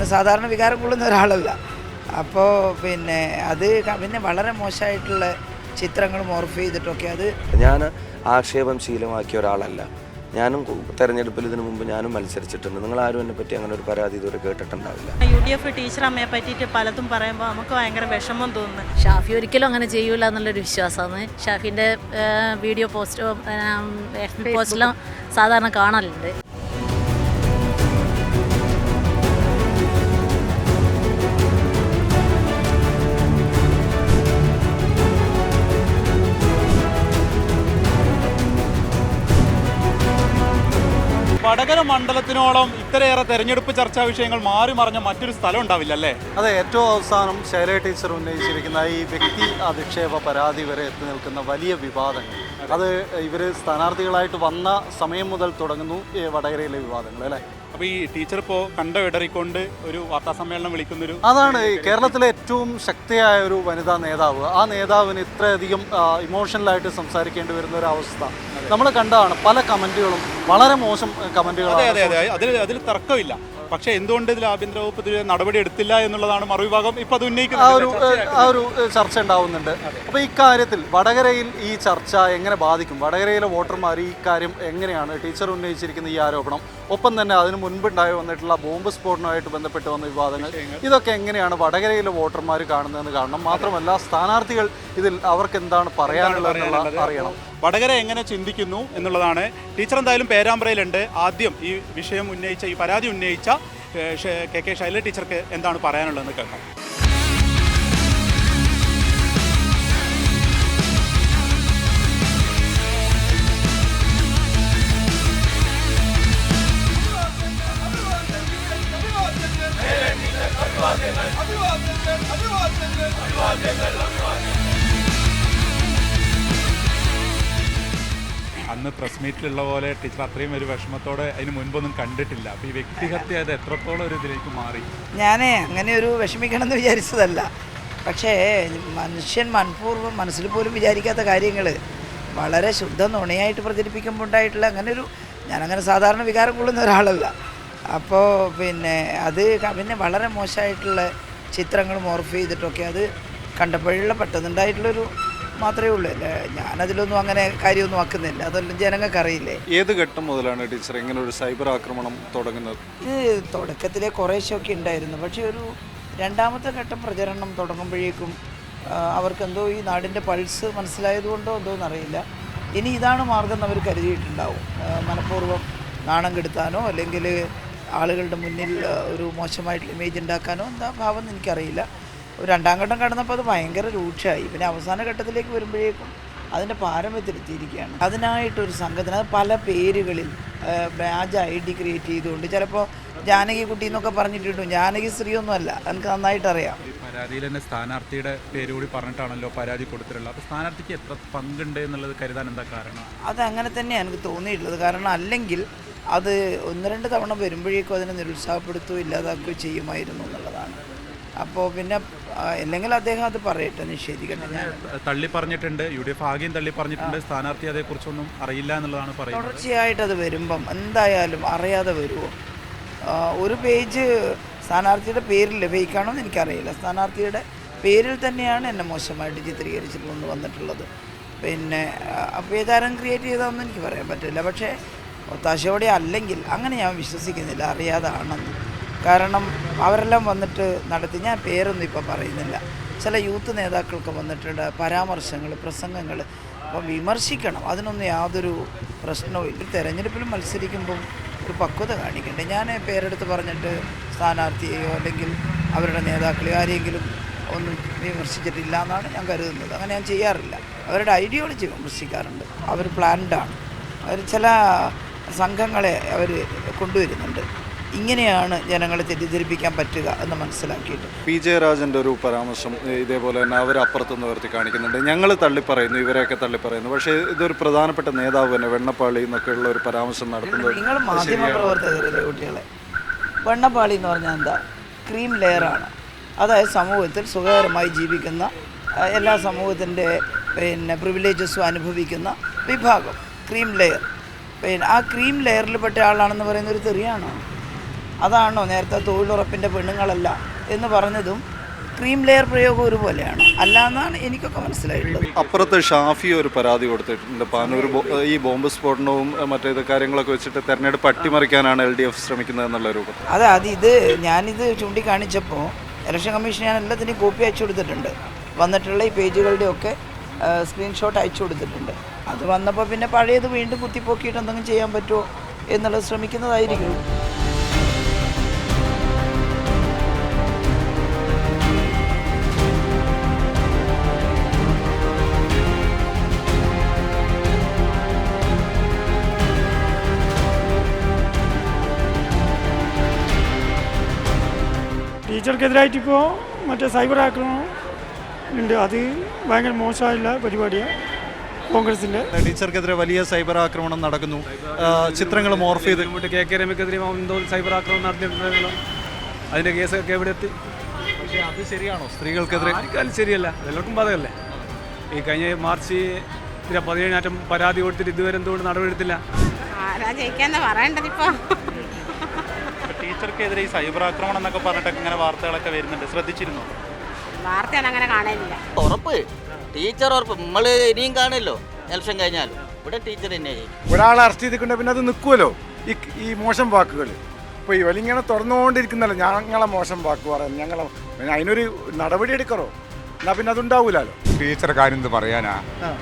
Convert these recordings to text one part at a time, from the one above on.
അങ്ങനെ സാധാരണ വികാരം കൊള്ളുന്ന ഒരാളല്ല. അപ്പോൾ പിന്നെ അത് പിന്നെ വളരെ മോശമായിട്ടുള്ള ചിത്രങ്ങൾ മോർഫ് ചെയ്തിട്ടൊക്കെ അത് ഞാൻ ആക്ഷേപം ശീലമാക്കിയ ഒരാളല്ല. ഞാനും തെരഞ്ഞെടുപ്പിൽ ഇതിനു മുമ്പ് ഞാനും മത്സരിച്ചിട്ടുണ്ട്. നിങ്ങൾ ആരും എന്നെ പറ്റി അങ്ങനെ ഒരു പരാതി ഇതുവരെ കേട്ടിട്ടുണ്ടാവില്ല. യു ഡി എഫ് ടീച്ചർ അമ്മയെ പറ്റിയിട്ട് പലതും പറയുമ്പോൾ നമുക്ക് ഭയങ്കര വിഷമം തോന്നുന്നു. ഷാഫി ഒരിക്കലും അങ്ങനെ ചെയ്യൂല എന്നുള്ളൊരു വിശ്വാസമാണ്. ഷാഫിന്റെ വീഡിയോ പോസ്റ്റോ പോസ്റ്റിലും സാധാരണ കാണലുണ്ട്. വടകര മണ്ഡലത്തിനോളം ഇത്രയേറെ തെരഞ്ഞെടുപ്പ് ചർച്ചാ വിഷയങ്ങൾ മാറി മറിഞ്ഞ മറ്റൊരു സ്ഥലം ഉണ്ടാവില്ല അല്ലേ അതെ ഏറ്റവും അവസാനം ശൈല ടീച്ചർ ഉന്നയിച്ചിരിക്കുന്ന ഈ വ്യക്തി അധിക്ഷേപ പരാതി വരെ എത്തി നിൽക്കുന്ന വലിയ വിവാദങ്ങൾ. അത്. ഇവർ സ്ഥാനാർത്ഥികളായിട്ട് വന്ന സമയം മുതൽ തുടങ്ങുന്നു ഈ വടകരയിലെ വിവാദങ്ങൾ അല്ലേ? ഈ ടീച്ചർ ഇപ്പോ കണ്ട ഇടറിക്കൊണ്ട് ഒരു വാർത്താ സമ്മേളനം വിളിക്കുന്നൊരു അതാണ് കേരളത്തിലെ ഏറ്റവും ശക്തിയായ ഒരു വനിതാ നേതാവ്. ആ നേതാവിന് ഇത്രയധികം ഇമോഷണലായിട്ട് സംസാരിക്കേണ്ടി വരുന്ന ഒരു അവസ്ഥ നമ്മൾ കണ്ടതാണ്. പല കമന്റുകളും വളരെ മോശം അതെ അതിൽ അതിൽ തർക്കമില്ല. പക്ഷേ എന്തുകൊണ്ട് ഇതിൽ ആഭ്യന്തര വകുപ്പ് ഇതിൽ നടപടി എടുത്തില്ല എന്നുള്ളതാണ് മറുവിഭാഗം. ഇപ്പൊ അത് ആ ഉന്നയിക്കുന്നത് ഒരു ആ ഒരു ചർച്ച ഉണ്ടാവുന്നുണ്ട്. അപ്പോൾ ഇക്കാര്യത്തിൽ വടകരയിൽ ഈ ചർച്ച എങ്ങനെ ബാധിക്കും? വടകരയിലെ വോട്ടർമാർ ഈ കാര്യം എങ്ങനെയാണ്? ടീച്ചർ ഉന്നയിച്ചിരിക്കുന്ന ഈ ആരോപണം ഒപ്പം തന്നെ അതിന് മുൻപുണ്ടായി വന്നിട്ടുള്ള ബോംബ് സ്ഫോടനവുമായിട്ട് ബന്ധപ്പെട്ട് വന്ന വിവാദങ്ങൾ ഇതൊക്കെ എങ്ങനെയാണ് വടകരയിലെ വോട്ടർമാർ കാണുന്നതെന്ന് കാണണം. മാത്രമല്ല സ്ഥാനാർത്ഥികൾ ഇതിൽ അവർക്ക് എന്താണ് പറയാനുള്ളതെന്നുള്ള അറിയണം. വടകര എങ്ങനെ ചിന്തിക്കുന്നു എന്നുള്ളതാണ്. ടീച്ചർ എന്തായാലും പേരാമ്പ്രയിലുണ്ട്. ആദ്യം ഈ വിഷയം ഉന്നയിച്ച ഈ പരാതി ഉന്നയിച്ച കെ കെ ശൈല ടീച്ചർക്ക് എന്താണ് പറയാനുള്ളതെന്ന് കേൾക്കാം അന്ന് പ്രസ് മീറ്റിലുള്ള പോലെ ടീച്ചർ അത്രയും ഒരു വിഷമത്തോടെ അതിന് മുൻപൊന്നും കണ്ടിട്ടില്ല. അപ്പോൾ ഈ വ്യക്തിഹത്യ അത് എത്രത്തോളം ഒരു ഇതിലേക്ക് മാറി? ഞാൻ അങ്ങനെ ഒരു വിഷമിക്കണം എന്ന് വിചാരിച്ചതല്ല. പക്ഷേ മനുഷ്യൻ മനഃപൂർവം മനസ്സിൽ പോലും വിചാരിക്കാത്ത കാര്യങ്ങൾ വളരെ ശുദ്ധ നുണയായിട്ട് പ്രചരിപ്പിക്കുമ്പോൾ ഉണ്ടായിട്ടുള്ള അങ്ങനെ ഒരു ഞാനങ്ങനെ സാധാരണ വികാരം കൊള്ളുന്ന ഒരാളല്ല. അപ്പോൾ പിന്നെ അത് പിന്നെ വളരെ മോശമായിട്ടുള്ള ചിത്രങ്ങൾ മോർഫ് ചെയ്തിട്ടൊക്കെ അത് കണ്ടപ്പോഴുള്ള പെട്ടെന്നുണ്ടായിട്ടുള്ളൊരു മാത്രമേ ഉള്ളൂ. അല്ലേ ഞാനതിലൊന്നും അങ്ങനെ കാര്യമൊന്നും ആക്കുന്നില്ല. അതൊന്നും ജനങ്ങൾക്ക് അറിയില്ലേ ഏത് ഘട്ടം മുതലാണ് ടീച്ചർ ഇങ്ങനെ ഒരു സൈബർ ആക്രമണം തുടങ്ങുന്നത്? ഇത് തുടക്കത്തിലെ കുറേശ്ശൊക്കെ ഉണ്ടായിരുന്നു. പക്ഷേ ഒരു രണ്ടാമത്തെ ഘട്ടം പ്രചരണം തുടങ്ങുമ്പോഴേക്കും അവർക്കെന്തോ ഈ നാടിന്റെ പൾസ് മനസ്സിലായതുകൊണ്ടോ എന്തോ എന്നറിയില്ല. ഇനി ഇതാണ് മാർഗം അവർ കരുതിയിട്ടുണ്ടാവും. മനഃപൂർവം നാണം കെടുത്താനോ അല്ലെങ്കിൽ ആളുകളുടെ മുന്നിൽ ഒരു മോശമായിട്ടുള്ള ഇമേജ് ഉണ്ടാക്കാനോ എന്താ ഭാവം എന്ന് എനിക്കറിയില്ല. ഒരു രണ്ടാം ഘട്ടം കടന്നപ്പോൾ അത് ഭയങ്കര രൂക്ഷമായി. പിന്നെ അവസാന ഘട്ടത്തിലേക്ക് വരുമ്പോഴേക്കും അതിന്റെ പാരമ്യത്തിലെത്തിയിരിക്കുകയാണ് അതിനായിട്ടൊരു സംഘത്തിന് അത് പല പേരുകളിൽ വ്യാജ ഐ ഡി ക്രിയേറ്റ് ചെയ്തുകൊണ്ട് ചിലപ്പോൾ ജാനകി കുട്ടി എന്നൊക്കെ പറഞ്ഞിട്ടുണ്ട്. ജാനകി സ്ത്രീ ഒന്നുമല്ല എനിക്ക് നന്നായിട്ട് അറിയാം. പരാതിയിൽ തന്നെ സ്ഥാനാർത്ഥിയുടെ പേര് കൂടി പറഞ്ഞിട്ടാണല്ലോ പരാതി കൊടുത്തിട്ടുള്ളത്. അപ്പോൾ സ്ഥാനാർത്ഥിക്ക് എത്ര പങ്കുണ്ട് എന്നുള്ളത് കരുതാൻ എന്താ കാരണം? അത് അങ്ങനെ തന്നെയാണ് എനിക്ക് തോന്നിയിട്ടുള്ളത്. കാരണം അല്ലെങ്കിൽ അത് ഒന്ന് രണ്ട് തവണ വരുമ്പോഴേക്കും അതിനെ നിരുത്സാഹപ്പെടുത്തുകയോ ഇല്ലാതാക്കുകയോ ചെയ്യുമായിരുന്നു എന്നുള്ളതാണ്. അപ്പോൾ പിന്നെ അല്ലെങ്കിൽ അദ്ദേഹം അത് പറയട്ടെ നിഷേധിക്കട്ടെ. ഞാൻ തള്ളി പറഞ്ഞിട്ടുണ്ട് യു ഡി എഫ് ആകെയും തള്ളി പറഞ്ഞിട്ടുണ്ട് സ്ഥാനാർത്ഥി അതേക്കുറിച്ചൊന്നും അറിയില്ല എന്നുള്ളതാണ് പറയുന്നത്. തുടർച്ചയായിട്ട് അത് വരുമ്പം എന്തായാലും അറിയാതെ വരുമോ ഒരു പേജ് സ്ഥാനാർത്ഥിയുടെ പേരിൽ ഫേക്കാണോ എന്ന് എനിക്കറിയില്ല. സ്ഥാനാർത്ഥിയുടെ പേരിൽ തന്നെയാണ് എന്നെ മോശമായിട്ട് ചിത്രീകരിച്ചിട്ട് കൊണ്ട് വന്നിട്ടുള്ളത്. പിന്നെ അഭ്യതാരം ക്രിയേറ്റ് ചെയ്തതെന്ന് എനിക്ക് പറയാൻ പറ്റില്ല. പക്ഷേ ഒത്താശയോടെ അല്ലെങ്കിൽ അങ്ങനെ ഞാൻ വിശ്വസിക്കുന്നില്ല അറിയാതാണെന്ന് കാരണം അവരെല്ലാം വന്നിട്ട് നടത്തി. ഞാൻ പേരൊന്നും ഇപ്പോൾ പറയുന്നില്ല. ചില യൂത്ത് നേതാക്കൾക്ക് വന്നിട്ടുണ്ട് പരാമർശങ്ങൾ പ്രസംഗങ്ങൾ. അപ്പം വിമർശിക്കണം. അതിനൊന്നും യാതൊരു പ്രശ്നവും ഇല്ല. തെരഞ്ഞെടുപ്പിൽ മത്സരിക്കുമ്പം ഒരു പക്വത കാണിക്കണ്ടേ? ഞാൻ പേരെടുത്ത് പറഞ്ഞിട്ട് സ്ഥാനാർത്ഥിയെയോ അല്ലെങ്കിൽ അവരുടെ നേതാക്കളെയോ ആരെങ്കിലും ഒന്നും വിമർശിച്ചിട്ടില്ല എന്നാണ് ഞാൻ കരുതുന്നത്. അങ്ങനെ ഞാൻ ചെയ്യാറില്ല. അവരുടെ ഐഡിയോളജി വിമർശിക്കാറുണ്ട്. അവർ പ്ലാൻഡാണ് അവർ ചില സംഘങ്ങളെ അവർ കൊണ്ടുവരുന്നുണ്ട്. ഇങ്ങനെയാണ് ജനങ്ങളെ തെറ്റിദ്ധരിപ്പിക്കാൻ പറ്റുക എന്ന് മനസ്സിലാക്കിയിട്ട്. പി ജയരാജന്റെ ഒരു പരാമർശം ഇതേപോലെ തന്നെ അവർ അപ്പുറത്തുനിന്ന് ഉയർത്തി കാണിക്കുന്നുണ്ട്. ഞങ്ങൾ തള്ളിപ്പറയുന്നു ഇവരെയൊക്കെ തള്ളിപ്പറയുന്നു. പക്ഷേ ഇതൊരു പ്രധാനപ്പെട്ട നേതാവ് തന്നെ വെണ്ണപ്പാളി എന്നൊക്കെയുള്ള ഒരു പരാമർശം നടത്തുന്നത് നിങ്ങൾ മാധ്യമ പ്രവർത്തകരല്ലേ കുട്ടികളെ? വെണ്ണപ്പാളി എന്ന് പറഞ്ഞാൽ എന്താ? ക്രീം ലെയറാണ് അതായത് സമൂഹത്തിൽ സുഖകരമായി ജീവിക്കുന്ന എല്ലാ സമൂഹത്തിന്റെ പിന്നെ പ്രിവിലേജസും അനുഭവിക്കുന്ന വിഭാഗം. Cream layer. പിന്നെ ആ ക്രീം ലെയറിൽ പെട്ട ആളാണെന്ന് പറയുന്ന ഒരു തെറിയാണോ? അതാണോ നേരത്തെ തൊഴിലുറപ്പിന്റെ പെണ്ണുങ്ങളല്ല എന്ന് പറഞ്ഞതും ക്രീം ലെയർ പ്രയോഗം ഒരുപോലെയാണ്. അല്ലാന്നാണ് എനിക്കൊക്കെ മനസ്സിലായിട്ടുള്ളത്. അപ്പുറത്ത് ഷാഫി ഒരു പരാതി കൊടുത്തിട്ടുണ്ട്. പാനൂർ ഈ ബോംബ് സ്ഫോടനവും മറ്റേത് കാര്യങ്ങളൊക്കെ വെച്ചിട്ട് തെരഞ്ഞെടുപ്പ് അട്ടിമറിക്കാനാണ് എൽ ഡി എഫ് ശ്രമിക്കുന്നത് എന്നുള്ള രൂപത്തിൽ. അതെ അത് ഇത് ഞാനിത് ചൂണ്ടിക്കാണിച്ചപ്പോൾ ഇലക്ഷൻ കമ്മീഷൻ ഞാൻ എല്ലാത്തിനും കോപ്പി അയച്ചു കൊടുത്തിട്ടുണ്ട്. വന്നിട്ടുള്ള ഈ പേജുകളുടെയൊക്കെ സ്ക്രീൻഷോട്ട് അയച്ചു കൊടുത്തിട്ടുണ്ട്. അത് വന്നപ്പോൾ പിന്നെ പഴയത് വീണ്ടും കുത്തിപ്പോക്കിയിട്ട് എന്തെങ്കിലും ചെയ്യാൻ പറ്റുമോ എന്നുള്ളത് ശ്രമിക്കുന്നതായിരിക്കും. ടീച്ചർക്കെതിരായിട്ട് ഇപ്പോൾ മറ്റേ സൈബർ ആക്രമണം ഉണ്ട്. അത് ഭയങ്കര മോശമായുള്ള പരിപാടിയാണ് കോൺഗ്രസിന്റെ. ടീച്ചർക്കെതിരെ വലിയ സൈബർ ആക്രമണം നടക്കുന്നു. ചിത്രങ്ങൾ മോർഫ് ചെയ്ത്. കെ കെ രമയ്ക്കെതിരെ സൈബർ ആക്രമണം നടത്തിയിട്ടുണ്ടല്ലോ അതിന്റെ കേസൊക്കെ എവിടെ എത്തി? പക്ഷേ അത് ശരിയാണോ? സ്ത്രീകൾക്കെതിരെ? ആർക്കാലും ശരിയല്ല. എല്ലാവർക്കും ബാധകല്ലേ? ഈ കഴിഞ്ഞ മാർച്ച് പതിനേഴാറ്റം പരാതി കൊടുത്തിട്ട് ഇതുവരെ എന്തുകൊണ്ട് നടപടിയെടുത്തില്ല ആരാ ജയിക്കാന്ന് പറയണ്ടതിപ്പോ? ടീച്ചർക്കെതിരെ ഈ സൈബർ ആക്രമണം എന്നൊക്കെ പറഞ്ഞിട്ടൊക്കെ ഇങ്ങനെ വാർത്തകളൊക്കെ വരുന്നുണ്ട്. ശ്രദ്ധിച്ചിരുന്നു? വാർത്തയാണ് അങ്ങനെ കാണാനില്ല. ഉറപ്പ്. ടീച്ചർ ഉറപ്പ്. നമ്മൾ ഇനിയും കാണുമല്ലോ. ഇലക്ഷൻ കഴിഞ്ഞാലും. ഇവിടെ ടീച്ചർ തന്നെ ഒരാളെ അറസ്റ്റ് ചെയ്തിട്ടുണ്ട് പിന്നെ അത് നിൽക്കുമല്ലോ. ഈ ഈ മോശം വാക്കുകൾ ഇപ്പോൾ ഇവലിങ്ങനെ വലിങ്ങനെ തുറന്നുകൊണ്ടിരിക്കുന്നല്ലോ. ഞങ്ങളെ മോശം വാക്ക് പറയാം ഞങ്ങളെ അതിനൊരു നടപടി എടുക്കറോ? എന്നാൽ പിന്നെ അതുണ്ടാവൂലോ ടീച്ചർ കാര്യം പറയാനാ?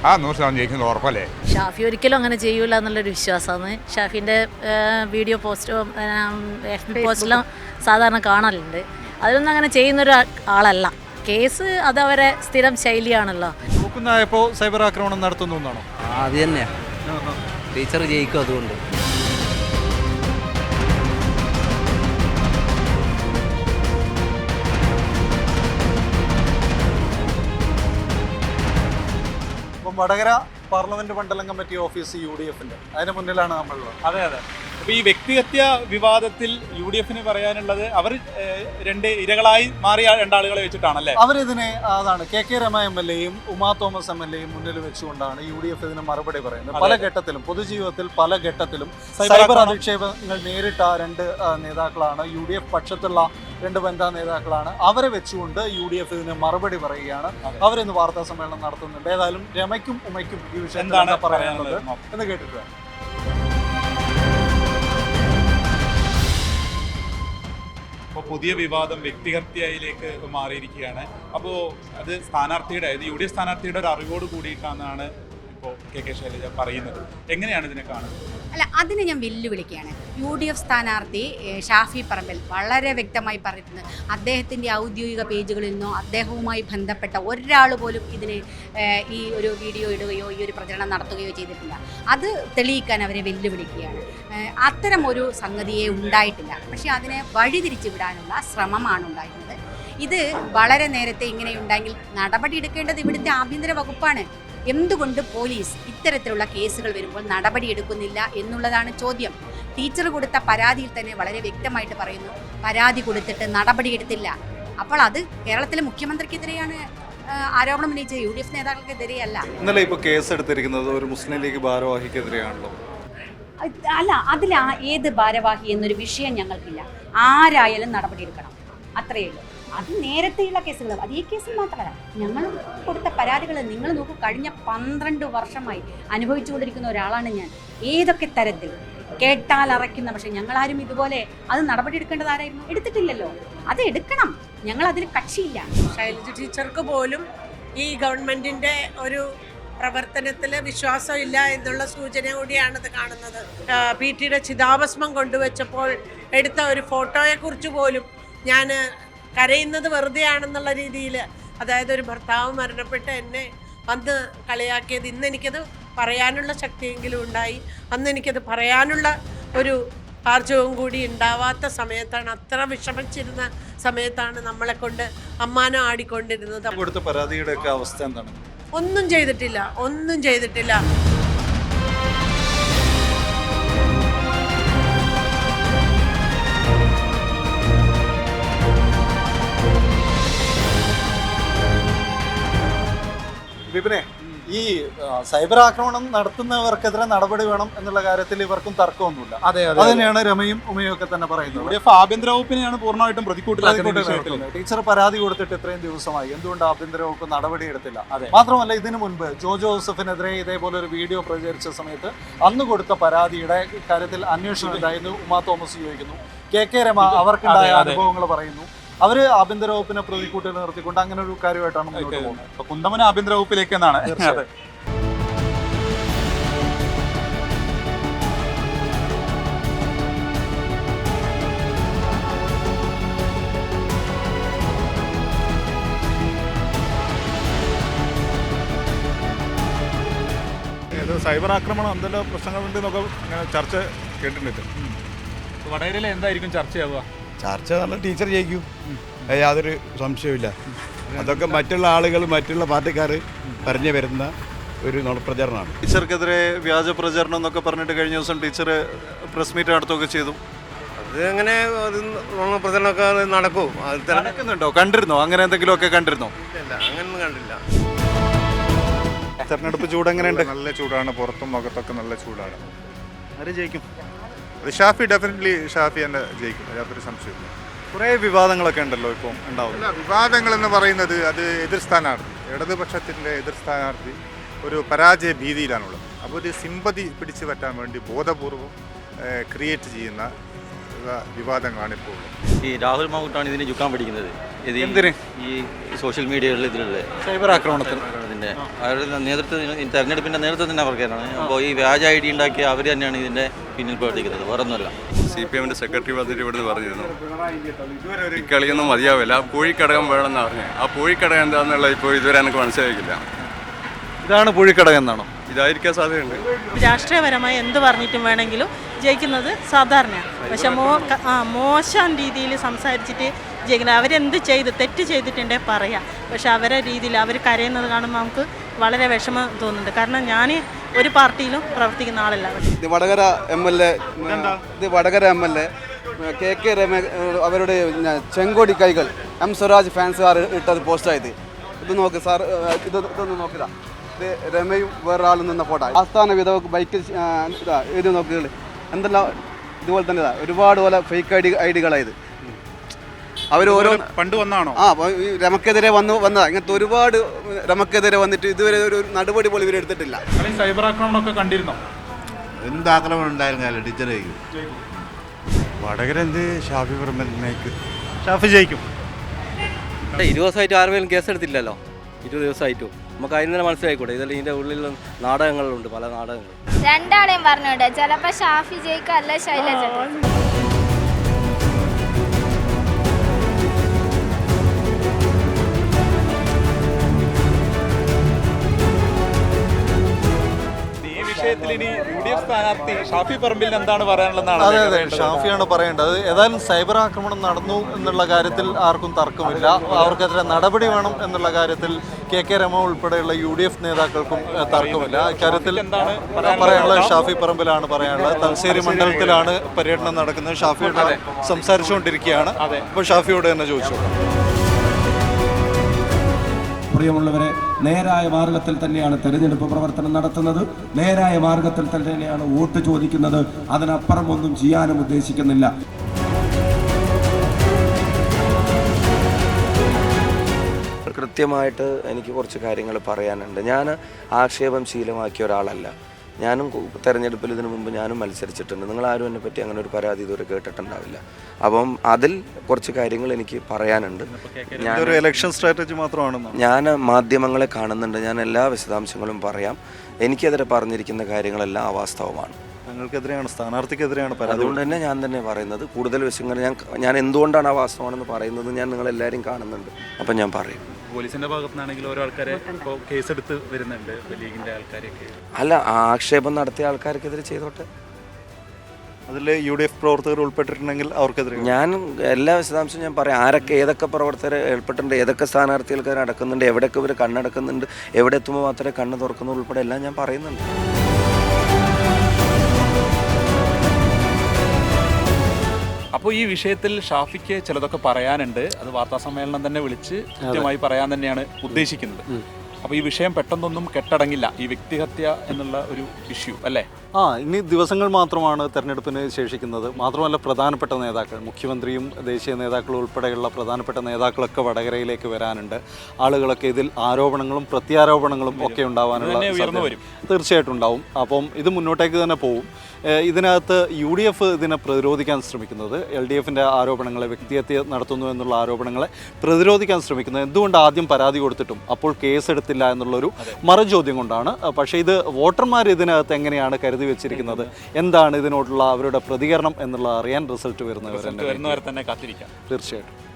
ആ. നൂറ് ശതമാനം ജയിക്കുന്നത് ഉറപ്പല്ലേ? ഷാഫി ഒരിക്കലും അങ്ങനെ ചെയ്യൂല എന്നുള്ളൊരു വിശ്വാസമാണ്. ഷാഫിന്റെ വീഡിയോ പോസ്റ്റും എഫ് ബി പോസ്റ്റിലും സാധാരണ കാണലുണ്ട് അതിലൊന്നും അങ്ങനെ ചെയ്യുന്നൊരു ആളല്ല. കേസ് അത് അവരെ സ്ഥിരം ശൈലിയാണല്ലോ. സൈബർ ആക്രമണം നടത്തുന്നു എന്നാണോ? അത് തന്നെയാ. ടീച്ചർ ജയിക്കും അതുകൊണ്ട്. വടകര പാർലമെന്റ് മണ്ഡലം കമ്മിറ്റി ഓഫീസ് യു ഡി എഫിന്റെ. അതിന് മുന്നിലാണ് നമ്മളുള്ളത്. അതെ അതെ. അപ്പൊ ഈ വ്യക്തിഹത്യ വിവാദത്തിൽ യു ഡി എഫിന് പറയാനുള്ളത് അവർ രണ്ട് ഇരകളായി മാറിയ രണ്ടാളുകളെ വെച്ചിട്ടാണല്ലേ? അവരിതിനെ അതാണ് K K Rema M L എയും ഉമാ തോമസ് എം എൽ എയും മുന്നിൽ വെച്ചുകൊണ്ടാണ് യു ഡി എഫ് ഇതിന് മറുപടി പറയുന്നത്. പല ഘട്ടത്തിലും പൊതുജീവിതത്തിൽ പല ഘട്ടത്തിലും സൈബർ അധിക്ഷേപങ്ങൾ നേരിട്ട രണ്ട് നേതാക്കളാണ്. യു ഡി എഫ് പക്ഷത്തുള്ള രണ്ട് വനിതാ നേതാക്കളാണ്. അവരെ വെച്ചുകൊണ്ട് യു ഡി എഫ് ഇതിന് മറുപടി പറയുകയാണ്. അവരിന്ന് വാർത്താ സമ്മേളനം നടത്തുന്നുണ്ട്. ഏതായാലും രമയ്ക്കും ഉമയ്ക്കും ഈ വിഷയം എന്താണ് എന്താ പറയാനുള്ളത് എന്ന് കേട്ടിട്ട് അപ്പോൾ പുതിയ വിവാദം വ്യക്തിഹത്യയിലേക്ക് മാറിയിരിക്കുകയാണ്. അപ്പോൾ അത് സ്ഥാനാർത്ഥിയുടെ അതായത് യു ഡി എഫ് സ്ഥാനാർത്ഥിയുടെ ഒരു അറിവോട് കൂടിയിട്ടാണെന്നാണ് ഇപ്പോൾ കെ കെ ശൈലജ പറയുന്നത്. എങ്ങനെയാണ് ഇതിനെ കാണുന്നത്? അല്ല അതിനെ ഞാൻ വെല്ലുവിളിക്കുകയാണ്. യു ഡി എഫ് സ്ഥാനാർത്ഥി ഷാഫി പറമ്പിൽ വളരെ വ്യക്തമായി പറഞ്ഞിട്ടുണ്ട്. അദ്ദേഹത്തിന്റെ ഔദ്യോഗിക പേജുകളിൽ നിന്നോ അദ്ദേഹവുമായി ബന്ധപ്പെട്ട ഒരാൾ പോലും ഇതിന് ഈ ഒരു വീഡിയോ ഇടുകയോ ഈ ഒരു പ്രചരണം നടത്തുകയോ ചെയ്തിട്ടില്ല. അത് തെളിയിക്കാൻ അവരെ വെല്ലുവിളിക്കുകയാണ്. അത്തരം ഒരു സംഗതിയെ ഉണ്ടായിട്ടില്ല. പക്ഷേ അതിനെ വഴിതിരിച്ചു വിടാനുള്ള ശ്രമമാണ് ഉണ്ടായിരുന്നത്. ഇത് വളരെ നേരത്തെ ഇങ്ങനെ ഉണ്ടെങ്കിൽ നടപടി എടുക്കേണ്ടത് ഇവിടുത്തെ ആഭ്യന്തര വകുപ്പാണ്. എന്തുകൊണ്ട് പോലീസ് ഇത്തരത്തിലുള്ള കേസുകൾ വരുമ്പോൾ നടപടി എടുക്കുന്നില്ല എന്നുള്ളതാണ് ചോദ്യം. ടീച്ചർ കൊടുത്ത പരാതിയിൽ തന്നെ വളരെ വ്യക്തമായിട്ട് പറയുന്നു പരാതി കൊടുത്തിട്ട് നടപടി എടുത്തില്ല അപ്പോൾ അത് കേരളത്തിലെ മുഖ്യമന്ത്രിക്കെതിരെയാണ് ആരോപണം ഉന്നയിച്ച യു ഡി എഫ് നേതാക്കൾക്കെതിരെയല്ല. ഇന്നലെ ഇപ്പോൾ കേസ് എടുത്തിരിക്കുന്നത് ഒരു മുസ്ലിം ലീഗ് ഭാരവാഹിക്കെതിരെയാണല്ലോ. അല്ല അതിൽ ഏത് ഭാരവാഹി എന്നൊരു വിഷയം ഞങ്ങൾക്കില്ല. ആരായാലും നടപടിയെടുക്കണം. അത്രയേ ഉള്ളൂ. അത് നേരത്തെയുള്ള കേസുകൾ. അത് ഈ കേസിൽ മാത്രമല്ല ഞങ്ങൾ കൊടുത്ത പരാതികൾ നിങ്ങൾ നോക്കൂ കഴിഞ്ഞ പന്ത്രണ്ട് വർഷമായി അനുഭവിച്ചുകൊണ്ടിരിക്കുന്ന ഒരാളാണ് ഞാൻ. ഏതൊക്കെ തരത്തിൽ? കേട്ടാൽ അറയ്ക്കുന്ന പക്ഷേ ഞങ്ങളാരും ഇതുപോലെ അത് നടപടിയെടുക്കേണ്ടത് ആരായിരുന്നു? എടുത്തിട്ടില്ലല്ലോ. അത് എടുക്കണം. ഞങ്ങൾ അതിൽ കക്ഷിയില്ല. ശൈലജ ടീച്ചർക്ക് പോലും ഈ ഗവൺമെന്റിന്റെ ഒരു പ്രവർത്തനത്തിൽ വിശ്വാസമില്ല എന്നുള്ള സൂചന കൂടിയാണിത് കാണുന്നത്. പി ടിയുടെ ചിതാഭസ്മം കൊണ്ടുവച്ചപ്പോൾ എടുത്ത ഒരു ഫോട്ടോയെക്കുറിച്ച് പോലും ഞാൻ കരയുന്നത് വെറുതെ ആണെന്നുള്ള രീതിയിൽ അതായത് ഒരു ഭർത്താവ് മരണപ്പെട്ട് എന്നെ അന്ന് കളിയാക്കിയത് ഇന്ന് എനിക്കത് പറയാനുള്ള ശക്തിയെങ്കിലും ഉണ്ടായി. അന്ന് എനിക്കത് പറയാനുള്ള ഒരു ആർജവും കൂടി ഉണ്ടാവാത്ത സമയത്താണ് അത്ര വിഷമിച്ചിരുന്ന സമയത്താണ് നമ്മളെ കൊണ്ട് അമ്മാനം ആടിക്കൊണ്ടിരുന്നത്. കൊടുത്ത പരാതിയുടെ ഒക്കെ അവസ്ഥ എന്താണ്? ഒന്നും ചെയ്തിട്ടില്ല ഒന്നും ചെയ്തിട്ടില്ല. വിപിനെ ഈ സൈബർ ആക്രമണം നടത്തുന്നവർക്കെതിരെ നടപടി വേണം എന്നുള്ള കാര്യത്തിൽ ഇവർക്കും തർക്കമൊന്നുമില്ല. അതെ അതെ തന്നെയാണ് രമയും ഉമയും ഒക്കെ തന്നെ പറയുന്നത്. യു ഡി എഫ് ആഭ്യന്തര വകുപ്പിനെയാണ് പൂർണമായിട്ടും പ്രതിക്കൂട്ടിലാക്കുന്ന ടീച്ചർ പരാതി കൊടുത്തിട്ട് ഇത്രയും ദിവസമായി. എന്തുകൊണ്ട് ആഭ്യന്തര വകുപ്പ് നടപടി എടുത്തില്ല? അതെ. മാത്രമല്ല ഇതിനു മുൻപ് ജോ ജോസഫിനെതിരെ ഇതേപോലെ ഒരു വീഡിയോ പ്രചരിച്ച സമയത്ത് അന്ന് കൊടുത്ത പരാതിയുടെ കാര്യത്തിൽ അന്വേഷിക്കുന്നതായിരുന്നു ഉമാ തോമസ് ചോദിക്കുന്നു. കെ കെ രമ അവർക്കുണ്ടായ. അനുഭവങ്ങൾ പറയുന്നു. അവർ ആഭ്യന്തര വകുപ്പിനെ പ്രതിക്കൂട്ടിൽ നിർത്തിക്കൊണ്ട് അങ്ങനെ ഒരു കാര്യമായിട്ടാണ് മുന്നോട്ട് പോകുന്നത്. കുന്തമന ആഭ്യന്തര വകുപ്പിലേക്ക് എന്നാണ്? സൈബർ ആക്രമണം എന്തെല്ലാം പ്രശ്നങ്ങളുണ്ട് എന്നൊക്കെ ഇങ്ങനെ ചർച്ച കേട്ടിട്ടുണ്ട്. വടകരയിൽ എന്തായിരിക്കും ചർച്ചയാവുക? ചർച്ച നല്ല ടീച്ചർ ജയിക്കും. അത് യാതൊരു സംശയവുമില്ല. അതൊക്കെ മറ്റുള്ള ആളുകൾ മറ്റുള്ള പാർട്ടിക്കാർ പറഞ്ഞു വരുന്ന ഒരു നുണപ്രചരണമാണ് ടീച്ചർക്കെതിരെ വ്യാജ പ്രചരണം എന്നൊക്കെ പറഞ്ഞിട്ട് കഴിഞ്ഞ ദിവസം ടീച്ചർ പ്രസ് മീറ്റ് നടത്തുകയൊക്കെ ചെയ്തു. അത് അങ്ങനെ പ്രചരണമൊക്കെ നടക്കും. അത് നടക്കുന്നുണ്ടോ? കണ്ടിരുന്നോ? അങ്ങനെ എന്തെങ്കിലുമൊക്കെ കണ്ടിരുന്നോ? അങ്ങനെയൊന്നും കണ്ടില്ല. തെരഞ്ഞെടുപ്പ് ചൂട് എങ്ങനെയുണ്ട് നല്ല ചൂടാണ്. പുറത്തും മുഖത്തൊക്കെ നല്ല ചൂടാണ്. ആര് ജയിക്കും? അത് ഷാഫി ഡെഫിനറ്റ്ലി ഷാഫി തന്നെ ജയിക്കും. യാതൊരു സംശയമില്ല കുറേ വിവാദങ്ങളൊക്കെ ഉണ്ടല്ലോ ഇപ്പം ഉണ്ടാവും. വിവാദങ്ങൾ എന്ന് പറയുന്നത് അത് എതിർ സ്ഥാനാർത്ഥി ഇടതുപക്ഷത്തിന്റെ എതിർ സ്ഥാനാർത്ഥി ഒരു പരാജയ ഭീതിയിലാണുള്ളത്. അപ്പോൾ ഒരു സിമ്പതി പിടിച്ചു പറ്റാൻ വേണ്ടി ബോധപൂർവം ക്രിയേറ്റ് ചെയ്യുന്ന വിവാദങ്ങളാണ് ഇപ്പോൾ ഈ രാഹുൽ മാവൂട്ടാണ് ഇതിന് ചുക്കാൻ പിടിക്കുന്നത്. ഇത് എന്തിന്? ഈ സോഷ്യൽ മീഡിയകളിൽ ഇതിലുള്ള സൈബർ ആക്രമണത്തിന്. ഇതിന്റെ അവരുടെ നേതൃത്വത്തിന് ഈ നേതൃത്വം നേതൃത്വത്തിന് അവർക്കാണ് അപ്പോൾ ഈ വ്യാജ ഐ ഡി ഉണ്ടാക്കിയ അവർ തന്നെയാണ് ഇതിന്റെ പിന്നിൽ പ്രവർത്തിക്കുന്നത്. വേറൊന്നുമല്ല. സി പി എമ്മിന്റെ സെക്രട്ടറി വന്നിട്ട് ഇവിടുന്ന് പറഞ്ഞിരുന്നു. ഈ കളിയൊന്നും മതിയാവില്ല. ആ പൂഴിക്കടകം വേണമെന്ന് പറഞ്ഞു ആ പൂഴിക്കടകം എന്താണെന്നുള്ള ഇപ്പോൾ ഇതുവരെ എനിക്ക് മനസ്സിലാക്കില്ല ഇതാണ് പുഴിക്കടകെന്നാണോ ഇതായിരിക്കാൻ സാധ്യതയുണ്ട്. രാഷ്ട്രീയപരമായി എന്ത് പറഞ്ഞിട്ടും വേണമെങ്കിലും ജയിക്കുന്നത് സാധാരണയാണ്. പക്ഷെ മോ ആ മോശം രീതിയിൽ സംസാരിച്ചിട്ട് ജയിക്കുന്നത്. അവരെന്ത് ചെയ്ത് തെറ്റ് ചെയ്തിട്ടുണ്ടേ പറയാം. പക്ഷെ അവരെ രീതിയിൽ അവർ കരയുന്നത് കാണുമ്പോൾ നമുക്ക് വളരെ വിഷമം തോന്നുന്നുണ്ട്. കാരണം ഞാൻ ഒരു പാർട്ടിയിലും പ്രവർത്തിക്കുന്ന ആളല്ല. ഇത് വടകര എം എൽ എ ഇത് Vadakara M L A K K Rema അവരുടെ ചെങ്കോടി കൈകൾ എം സ്വരാജ് ഫാൻസുകാർ ഇട്ടത് പോസ്റ്റായത് ഇത്. നോക്ക് സാർ ഇത് ഇതൊന്ന് നോക്കിതാ രമയും വേറൊരാളും നിന്ന ഫോട്ടോ. ആസ്ഥാന വിധവക്ക് ബൈക്ക് ഇതാ എഴുതി നോക്കുകൾ എന്തെല്ലാം ഇതുപോലെ തന്നെ ഇതാ ഒരുപാട് പോലെ ഫേക്ക് ഐ ഡി ഐ ഡികളായത് അവർ ഓരോ പണ്ട് വന്നാണോ? ആ രമക്കെതിരെ വന്നു വന്നതാ. ഇങ്ങനത്തെ ഒരുപാട് രമക്കെതിരെ വന്നിട്ട് ഇതുവരെ ഒരു നടപടി പോലും ഇവരെടുത്തിട്ടില്ല സൈബർ ആക്രമണമൊക്കെ കണ്ടിരുന്നോ? എന്ത് ആക്രമണം ഉണ്ടായിരുന്നാലും ടീച്ചർ ജയിക്കും. വടകര എന്ത്? ഷാഫി പറമ്പലിനേക്ക് ഷാഫി ജയിക്കും. ഇരുപത് ദിവസമായിട്ട് ആരും കേസ് എടുത്തില്ലല്ലോ. ഇരുപത് ദിവസമായിട്ടും. നമുക്ക് അതിന് തന്നെ മനസ്സിലായിക്കൂടെ. ഇതിൽ ഇതിന്റെ ഉള്ളിൽ നാടകങ്ങളുണ്ട് പല നാടകങ്ങളും. രണ്ടാളെയും പറഞ്ഞോട്ടെ ചിലപ്പോ ഷാഫി ജയിക്കും അല്ല ശൈലജ വിഷയത്തിൽ ഇനി യു ഡി എഫ് സ്ഥാനാർത്ഥി ഷാഫി പറമ്പിൽ എന്താണ് പറയാനുള്ളതെന്നാണ് അതെ അതെ. ഷാഫിയാണ് പറയേണ്ടത്. ഏതായാലും സൈബർ ആക്രമണം നടന്നു എന്നുള്ള കാര്യത്തിൽ ആർക്കും തർക്കമില്ല. അവർക്കെതിരെ നടപടി വേണം എന്നുള്ള കാര്യത്തിൽ കെ കെ രമ ഉൾപ്പെടെയുള്ള യു ഡി എഫ് നേതാക്കൾക്കും തർക്കമില്ല. ഇക്കാര്യത്തിൽ എന്താണ് പറയാനുള്ളത്? ഷാഫി പറമ്പിലാണ് പറയാനുള്ളത്. തലശ്ശേരി മണ്ഡലത്തിലാണ് പര്യടനം നടക്കുന്നത്. ഷാഫിയോട് സംസാരിച്ചുകൊണ്ടിരിക്കുകയാണ്. അപ്പോൾ ഷാഫിയോട് തന്നെ ചോദിച്ചു പ്രിയമുള്ളവരെ നേരായ മാർഗത്തിൽ തന്നെയാണ് തെരഞ്ഞെടുപ്പ് പ്രവർത്തനം നടത്തുന്നത്. നേരായ മാർഗത്തിൽ തന്നെയാണ് വോട്ട് ചോദിക്കുന്നത്. അതിനപ്പുറം ഒന്നും ചെയ്യാനും ഉദ്ദേശിക്കുന്നില്ല. കൃത്യമായിട്ട് എനിക്ക് കുറച്ച് കാര്യങ്ങൾ പറയാനുണ്ട്. ഞാൻ ആക്ഷേപം ശീലമാക്കിയ ഒരാളല്ല. ഞാനും തെരഞ്ഞെടുപ്പിൽ ഇതിനു മുമ്പ് ഞാനും മത്സരിച്ചിട്ടുണ്ട്. നിങ്ങൾ ആരും എന്നെ പറ്റി അങ്ങനെ ഒരു പരാതി ഇതുവരെ കേട്ടിട്ടുണ്ടാവില്ല. അപ്പം അതിൽ കുറച്ച് കാര്യങ്ങൾ എനിക്ക് പറയാനുണ്ട്. ഞാൻ ഇലക്ഷൻ സ്ട്രാറ്റജി മാത്രമാണ് ഞാൻ മാധ്യമങ്ങളെ കാണുന്നുണ്ട്. ഞാൻ എല്ലാ വിശദാംശങ്ങളും പറയാം. എനിക്കെതിരെ പറഞ്ഞിരിക്കുന്ന കാര്യങ്ങളെല്ലാം അവാസ്തവമാണ്. ഞങ്ങൾക്കെതിരെയാണ് സ്ഥാനാർത്ഥിക്കെതിരെയാണ് പരാതി അതുകൊണ്ട് തന്നെ ഞാൻ തന്നെ പറയുന്നത് കൂടുതൽ വശങ്ങൾ ഞാൻ ഞാൻ എന്തുകൊണ്ടാണ് അവാസ്തവമാണെന്ന് പറയുന്നത് ഞാൻ നിങ്ങളെല്ലാവരും കാണുന്നുണ്ട്. അപ്പം ഞാൻ പറയും. പോലീസിന്റെ ഭാഗത്തു നിന്നാണെങ്കിൽ ഓരോ ആൾക്കാരെ ഇപ്പോൾ കേസെടുത്ത് വരുന്നുണ്ട് ലീഗിന്റെ ആൾക്കാരെയൊക്കെ. അല്ല ആക്ഷേപം നടത്തിയ ആൾക്കാർക്കെതിരെ ചെയ്തോട്ടെ? അതിൽ യു ഡി എഫ് പ്രവർത്തകർ ഉൾപ്പെട്ടിട്ടുണ്ടെങ്കിൽ അവർക്കെതിരെ ഞാൻ എല്ലാ വിശദാംശവും ഞാൻ പറയാം. ആരൊക്കെ ഏതൊക്കെ പ്രവർത്തകർ ഏർപ്പെട്ടിട്ടുണ്ട് ഏതൊക്കെ സ്ഥാനാർത്ഥികൾക്ക് നടക്കുന്നുണ്ട് എവിടെയൊക്കെ ഇവർ കണ്ണടക്കുന്നുണ്ട് എവിടെ എത്തുമ്പോൾ മാത്രമേ കണ്ണ് തുറക്കുന്നു ഉൾപ്പെടെ എല്ലാം ഞാൻ പറയുന്നുണ്ട്. അപ്പോൾ ഈ വിഷയത്തിൽ ഷാഫിക്ക് ചിലതൊക്കെ പറയാനുണ്ട്. അത് വാർത്താ സമ്മേളനം തന്നെ വിളിച്ച് കൃത്യമായി പറയാൻ തന്നെയാണ് ഉദ്ദേശിക്കുന്നത്. അപ്പോൾ ഈ വിഷയം പെട്ടെന്നൊന്നും കെട്ടടങ്ങില്ല. ഈ വ്യക്തിഹത്യ എന്നുള്ള ഒരു ഇഷ്യൂ അല്ലേ? ആ ഇനി ദിവസങ്ങൾ മാത്രമാണ് തെരഞ്ഞെടുപ്പിന് ശേഷിക്കുന്നത്. മാത്രമല്ല പ്രധാനപ്പെട്ട നേതാക്കൾ മുഖ്യമന്ത്രിയും ദേശീയ നേതാക്കളും ഉൾപ്പെടെയുള്ള പ്രധാനപ്പെട്ട നേതാക്കളൊക്കെ വടകരയിലേക്ക് വരാനുണ്ട്. ആളുകളൊക്കെ ഇതിൽ ആരോപണങ്ങളും പ്രത്യാരോപണങ്ങളും ഒക്കെ ഉണ്ടാവാനുള്ള തീർച്ചയായിട്ടും ഉണ്ടാവും. അപ്പം ഇത് മുന്നോട്ടേക്ക് തന്നെ പോവും. ഏഹ് ഇതിനകത്ത് യു ഡി എഫ് ഇതിനെ പ്രതിരോധിക്കാൻ ശ്രമിക്കുന്നത് എൽ ഡി എഫിന്റെ ആരോപണങ്ങളെ വ്യക്തിഹത്യ നടത്തുന്നു എന്നുള്ള ആരോപണങ്ങളെ പ്രതിരോധിക്കാൻ ശ്രമിക്കുന്നത്. എന്തുകൊണ്ട് ആദ്യം പരാതി കൊടുത്തിട്ടും അപ്പോൾ കേസെടുത്തില്ല എന്നുള്ളൊരു മറുചോദ്യം കൊണ്ടാണ്. പക്ഷേ ഇത് വോട്ടർമാർ ഇതിനകത്ത് എങ്ങനെയാണ് കരുതി വെച്ചിരിക്കുന്നത്? എന്താണ് ഇതിനോടുള്ള അവരുടെ പ്രതികരണം എന്നുള്ള അറിയാൻ റിസൾട്ട് വരുന്നവരെ തന്നെ കാത്തിരിക്കാം. തീർച്ചയായിട്ടും.